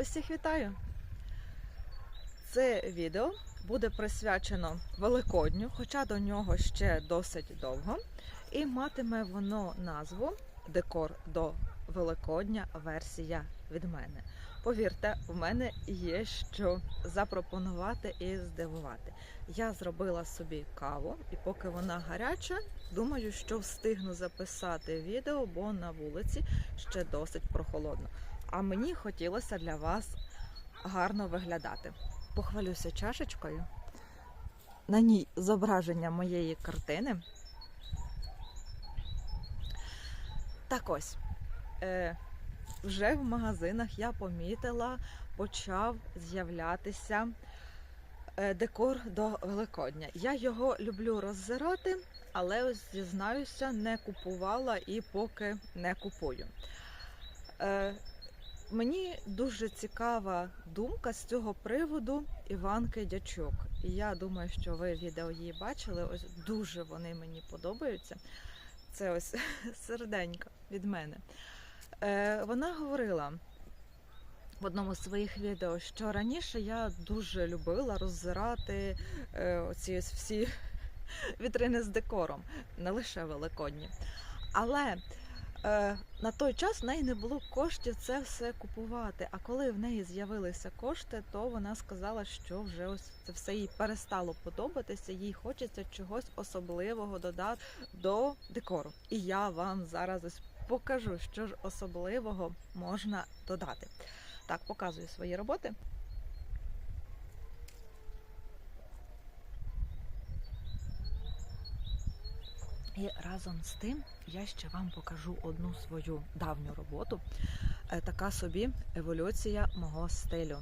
Усіх вітаю! Це відео буде присвячено Великодню, хоча до нього ще досить довго, і матиме воно назву Декор до Великодня версія від мене. Повірте, в мене є що запропонувати і здивувати. Я зробила собі каву, і поки вона гаряча, думаю, що встигну записати відео, бо на вулиці ще досить прохолодно. А мені хотілося для вас гарно виглядати. Похвалюся чашечкою. На ній зображення моєї картини. Так ось. Е, вже в магазинах я помітила, почав з'являтися е, декор до Великодня. Я його люблю роззирати, але ось зізнаюся, не купувала і поки не купую. Е, Мені дуже цікава думка з цього приводу Іванки Дячок. І я думаю, що ви відео її бачили. Ось дуже вони мені подобаються. Це ось серденько від мене. Е, вона говорила в одному з своїх відео, що раніше я дуже любила роззирати е, оці ось всі вітрини з декором, не лише великодні. Але на той час в неї не було коштів це все купувати. А коли в неї з'явилися кошти, то вона сказала, що вже ось це все їй перестало подобатися. Їй хочеться чогось особливого додати до декору. І я вам зараз ось покажу, що ж особливого можна додати. Так, показую свої роботи. І разом з тим я ще вам покажу одну свою давню роботу. Е, Така собі еволюція мого стилю.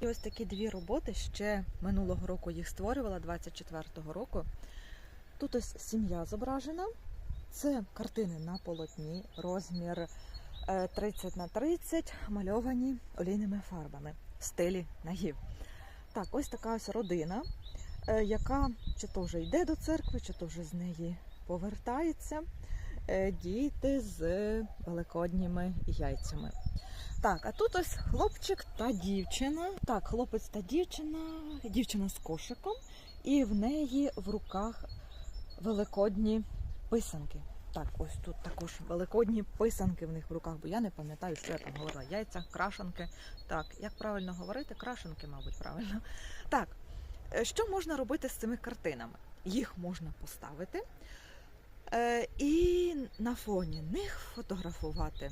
І ось такі дві роботи ще минулого року їх створювала, 24-го року. Тут ось сім'я зображена. Це картини на полотні, розмір е, 30 на 30, мальовані олійними фарбами в стилі нагів. Так, ось така ось родина, е, яка чи то вже йде до церкви, чи то вже з неї повертається. Е, Діти з великодніми яйцями. Так, а тут ось хлопчик та дівчина. Так, хлопець та дівчина, дівчина з кошиком, і в неї в руках великодні писанки. Так, ось тут також великодні писанки в них в руках, бо я не пам'ятаю, що я там говорила. Яйця, крашанки. Так, як правильно говорити? Крашанки, мабуть, правильно. Так, е, що можна робити з цими картинами? Їх можна поставити е, і на фоні них фотографувати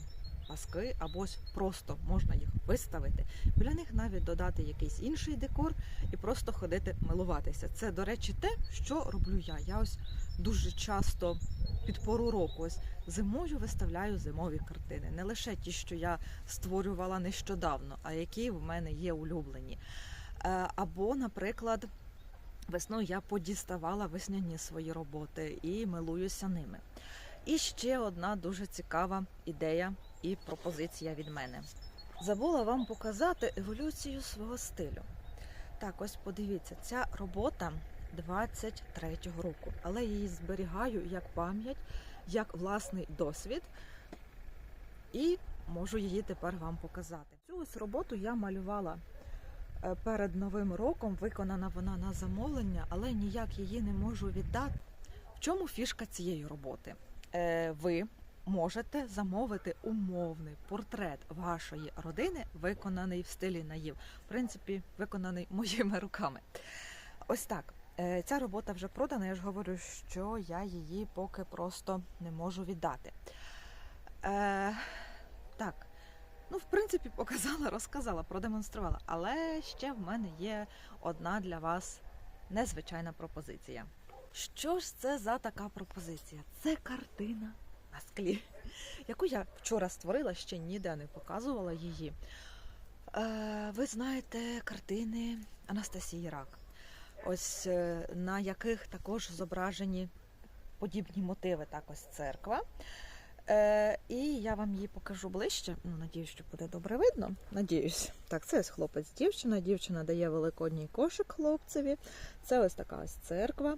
паски, або просто можна їх виставити. Біля них навіть додати якийсь інший декор і просто ходити милуватися. Це, до речі, те, що роблю я. Я ось дуже часто під пору року ось зимою виставляю зимові картини. Не лише ті, що я створювала нещодавно, а які в мене є улюблені. Е, Або, наприклад, весною я подіставала весняні свої роботи і милуюся ними. І ще одна дуже цікава ідея і пропозиція від мене. Забула вам показати еволюцію свого стилю. Так, ось подивіться, ця робота 23-го року, але її зберігаю як пам'ять, як власний досвід, і можу її тепер вам показати. Цю ось роботу я малювала перед новим роком, виконана вона на замовлення, але ніяк її не можу віддати. В чому фішка цієї роботи? Е, Ви можете замовити умовний портрет вашої родини, виконаний в стилі наїв. В принципі, виконаний моїми руками. Ось так. Е, Ця робота вже продана. Я ж говорю, що я її поки просто не можу віддати. Е, так. Ну, в принципі, показала, розказала, продемонструвала. Але ще в мене є одна для вас незвичайна пропозиція. Що ж це за така пропозиція? Це картина на склі, яку я вчора створила, ще ніде не показувала її. Е, ви знаєте картини Анастасії Рак, ось е, на яких також зображені подібні мотиви, так ось церква. Е, і я вам її покажу ближче. Ну, надіюсь, що буде добре видно. Надіюсь. Так, це ось хлопець, дівчина. Дівчина дає великодній кошик хлопцеві. Це ось така ось церква.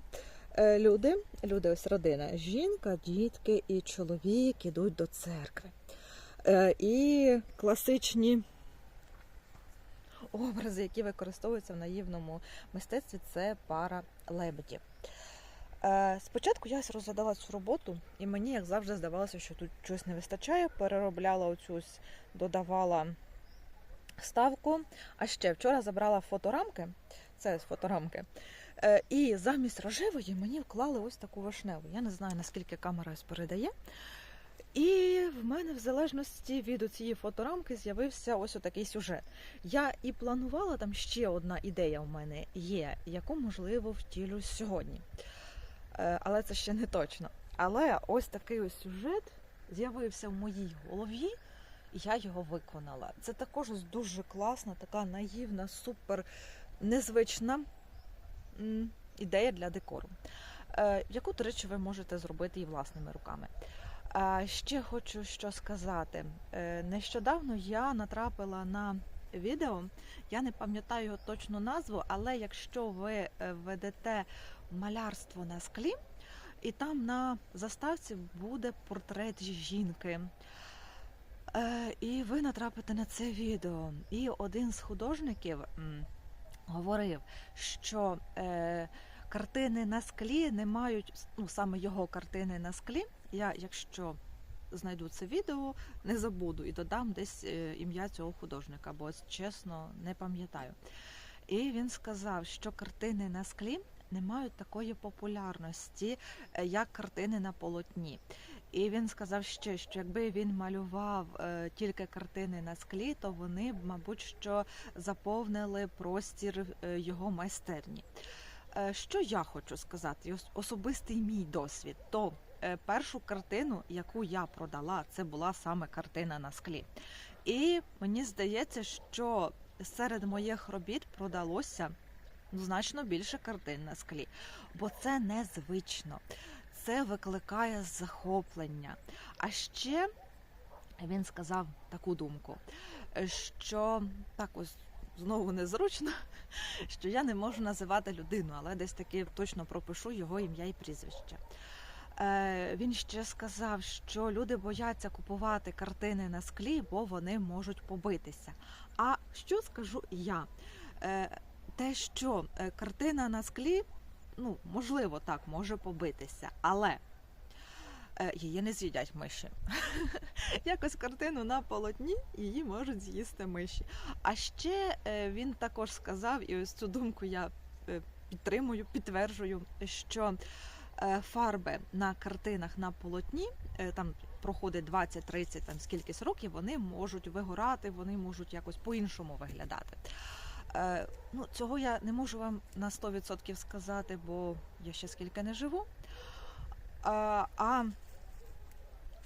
Е, Люди, люди, ось родина, жінка, дітки і чоловік ідуть до церкви. Е, І класичні образи, які використовуються в наївному мистецтві, це пара лебедів. Е, Спочатку я розглядала цю роботу, і мені, як завжди, здавалося, що тут щось не вистачає. Переробляла оцю, додавала ставку. А ще вчора забрала фоторамки, це з фоторамки. Е, І замість рожевої мені вклали ось таку вишневу. Я не знаю, наскільки камера передає. І в мене, в залежності від цієї фоторамки, з'явився ось отакий сюжет. Я і планувала там ще одна ідея в мене є, яку можливо втілю сьогодні. Е, Але це ще не точно. Але ось такий ось сюжет з'явився в моїй голові, і я його виконала. Це також дуже класна, така наївна, супер незвична ідея для декору, е, яку, до речі, ви можете зробити і власними руками. Ще хочу що сказати. Е, Нещодавно я натрапила на відео, я не пам'ятаю точну назву, але якщо ви е, введете малярство на склі, і там на заставці буде портрет жінки. Е, І ви натрапите на це відео. І один з художників говорив, що е, картини на склі не мають, ну саме його картини на склі. Я, якщо знайду це відео, не забуду і додам десь е, ім'я цього художника, бо чесно не пам'ятаю. І він сказав, що картини на склі не мають такої популярності, е, як картини на полотні. І він сказав ще, що якби він малював е, тільки картини на склі, то вони б, мабуть, що заповнили простір е, його майстерні. Що я хочу сказати, особистий мій досвід, то першу картину, яку я продала, це була саме картина на склі. І мені здається, що серед моїх робіт продалося значно більше картин на склі, бо це незвично, це викликає захоплення. А ще він сказав таку думку, е, що так ось знову незручно, що я не можу називати людину, але десь таки точно пропишу його ім'я і прізвище. Е, Він ще сказав, що люди бояться купувати картини на склі, бо вони можуть побитися. А що скажу я? Те, що е, картина на склі, ну можливо, так може побитися, але е, її не з'їдять миші. Якось картину на полотні її можуть з'їсти миші. А ще е, він також сказав, і ось цю думку я підтримую, підтверджую, що фарби на картинах на полотні, там проходить 20-30 там скількись років, вони можуть вигорати, вони можуть якось по-іншому виглядати. Е, Ну, цього я не можу вам на 100% сказати, бо я ще скільки не живу. А, а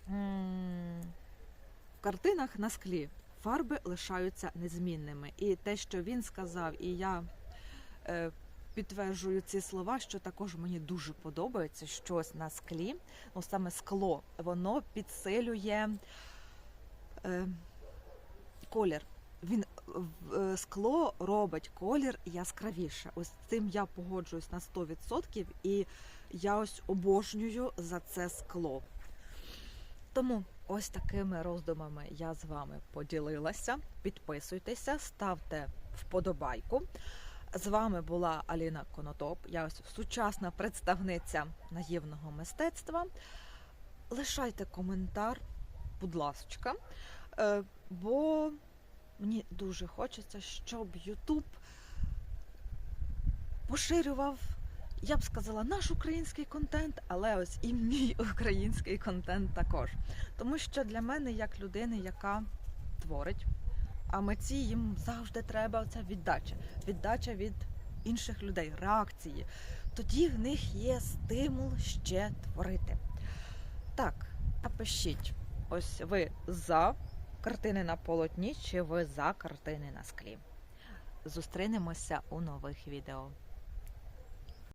в картинах на склі фарби лишаються незмінними. І те, що він сказав, і я е, підтверджую ці слова, що також мені дуже подобається щось на склі. Ну, саме скло, воно підсилює е, колір. Він скло робить колір яскравіше. Ось цим я погоджуюсь на 100% і я ось обожнюю за це скло. Тому ось такими роздумами я з вами поділилася. Підписуйтеся, ставте вподобайку. З вами була Аліна Конотоп. Я ось сучасна представниця наївного мистецтва. Лишайте коментар, будь ласка, е, бо мені дуже хочеться, щоб Ютуб поширював, я б сказала, наш український контент, але ось і мій український контент також. Тому що для мене, як людини, яка творить, а митці їм завжди треба ця віддача. Віддача від інших людей, реакції. Тоді в них є стимул ще творити. Так, напишіть, ось ви за картини на полотні, чи ви за картини на склі. Зустрінемося у нових відео.